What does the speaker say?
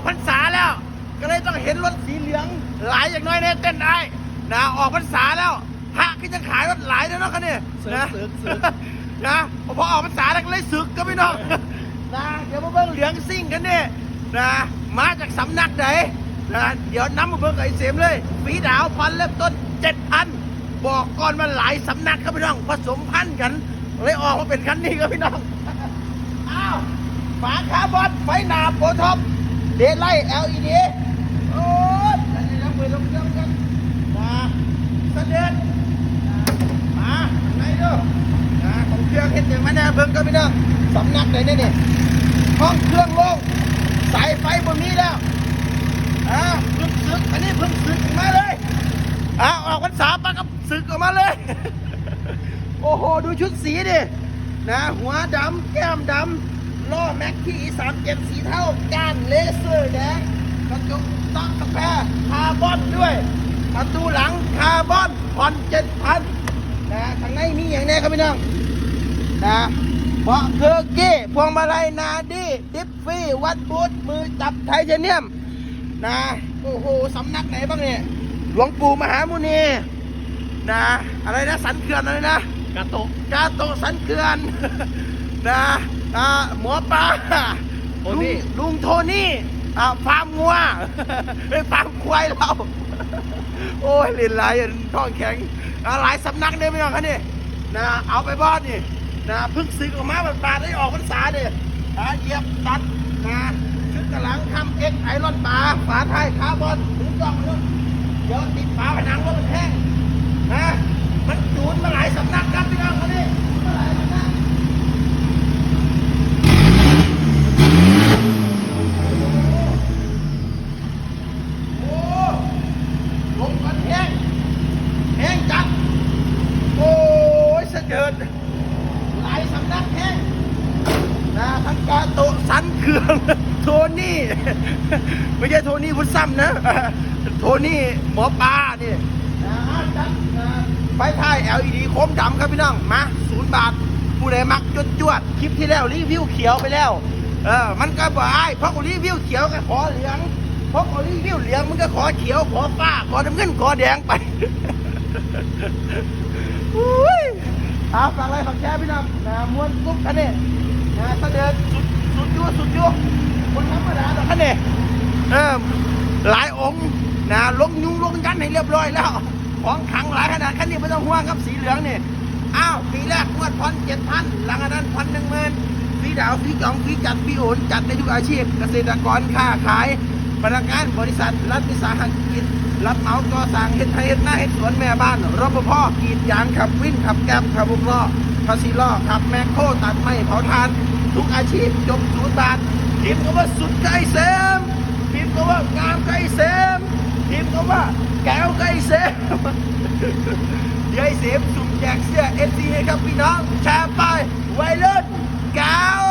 อกพรรษาแล้ว ก็เลยต้องเห็นรถสีเหลืองหลายอย่างน้อยเนี่ยเต้นได้นะออกพรรษาแล้วพระก็จะขายรถหลายแล้วเนาะคันนี้เสือกนะเสือกเสือกนะพอออกพรรษาแล้วก็เลยศึกก็พี่น้องนะเดี๋ยวมาเบิ่งเหลืองซิ่งกันเนี่ยนะมาจากสำนักไหนนะเดี๋ยวน้ำมาเบิ่งกับไอ้เสมเลยฝีดาวพันเริ่มต้นเจ็ดพันบอกก่อนมาหลายสำนักครับพี่น้องผสมพันธุ์กันเลยออกมาเป็นคันนี้ครับพี่น้องอ้าวฝาคาร์บอนไฟหนาโปรท็อป เดไลท์ LED โอ้ยอันนี้เราไปลงเครื่องกันมาเด็จมาไหนดูนะของเครื่องเห็นอย่างมันนะเบิ่งกันพี่น้องสำนักไหนเนี่ยนี่ห้องเครื่องลงสายไฟบนนี้แล้วอ่าพิ่งซึกอันนี้พิ่งซึกออกมาเลยอ่าออกพรรษาปะกับซึกออกมาเลย โอ้โห ดูชุดสีดินะหัวดำแก้มดำ ล้อแม็กที่สามเจ็ดสีเท่าก้านเลเซอร์แดงกระจกตั้งกาแฟคาร์บอนด้วยประตูหลังคาร์บอนผ่อนเจ็ดพันนะข้างในมีอย่างแนี้ครับพี่น้องนะเบาะเคอร์กี้พวงมาลัยนาดีดิฟฟี่วัดบูทมือจับไทเทเนียมนะโอ้โหสำนักไหนบ้างเนี่ยหลวงปู่มหามุนีนะอะไรนะสันเขื่อนอะไรนะกาโตะกาโตะสันเขื่อนนะ อ่าหมอปลาโทนี่ ลุงลุงโทนี่อ่าฟาร์มงัวไอ้ยฟาร์มควายเรา โอ้ยเล่นหลายท้องแข็งอ่าหลายสำนักเนี่ยไม่ต้องคันนี่นะเอาไปบ้านนี่นะเพึ่งซื้อออกมาแบบบาทได้ออกพรรษาเนี่ยอ่าเหยียบตัดนะชุดกระหลังทำเอ็กไอรอนปลาฝาท้ายคาร์บอนถึงกล้องนู้นเดี๋ยวติดฝาผนังว่ามันแห้ง นะมันจูนมาหลายสำนักครับพี่น้องคนนี้มาหลายสำนักโอ้ลมกันแห้งแห้งจัดโอ้ยเสด็จหลายสำนักแห้งนะทั้ง กาโตสันเคือง โทนี่ ไม่ใช่โทนี่พุทธซ้ำนะ โทนี่หมอปลาเนี่นะจัดนะไฟท้าย LED โคมดำครับพี่น้อง มาศูนย์บาท ผู้ใดมักจดจวด คลิปที่แล้วรีวิวเขียวไปแล้ว เออ มันก็บ่อายเพราะกูรีวิวเขียวก็ขอเหลืองเพราะกูรีวิวเหลืองมันก็ขอเขียว ขอฟ้า ขอน้ำเงิน ขอแดงไปอุ้ยอาฝากอะไรฝากแชร์พี่น้องนะม้วนกุ๊บกันเนี่ยนะเสด็จ คนธรรมดาดอกกันเนี่ยเออหลายองค์นะลงยุงลงยันให้เรียบร้อยแล้ว ของขังหลายขนาดคันนี้ไม่ต้องห่วงครับสีเหลืองนี่อ้าวปีแรกงวดพันเจ็ดพันหลังอันนั้นพันหนึ่งหมื่นฟรีดาวฟรีกล่องฟรีจัดฟรีโอนจัดในทุกอาชีพ เกษตรกรค้าขายพนักงานบริษัทรัฐวิสาหกิจรับเหมาก่อสร้างเฮ็ดไทยเฮ็ดหน้าเฮ็ดสวนแม่บ้านรปภกรีดยางขับวิ่งขับแกร็บขับบุกล้อคาซิล้อขับแมคโครตัดไม้เผาทาน ทุกอาชีพจบศูนย์บาท พิมพ์คำว่าสุดใจเสมพิมพ์คำว่างามใก่เสมพิมพ์คำว่าแก้วใก่เสมเดี๋ยวไอ้เสมสุ่มแจกเสื้อเอฟซีให้ครับพี่น้องแชร์ไปไวเลิศแก้ว